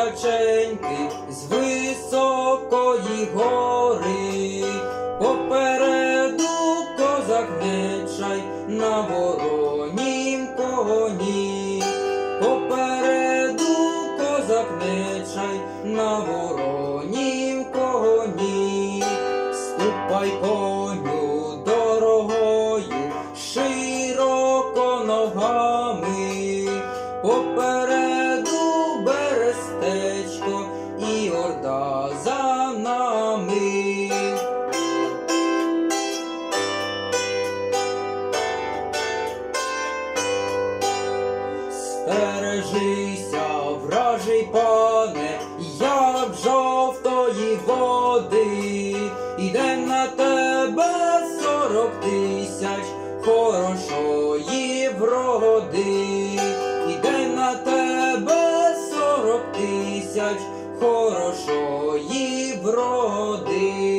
далеченьки, з високої гори, попереду козак нечай на воронім коні, попереду козак нечай на воронім коні, ступай коню дорогою, широко ногами, нами. Стережися, вражий пане, як жовтої води, іде на тебе сорок тисяч хорошої вроди, іде на тебе сорок тисяч хорошої вроди.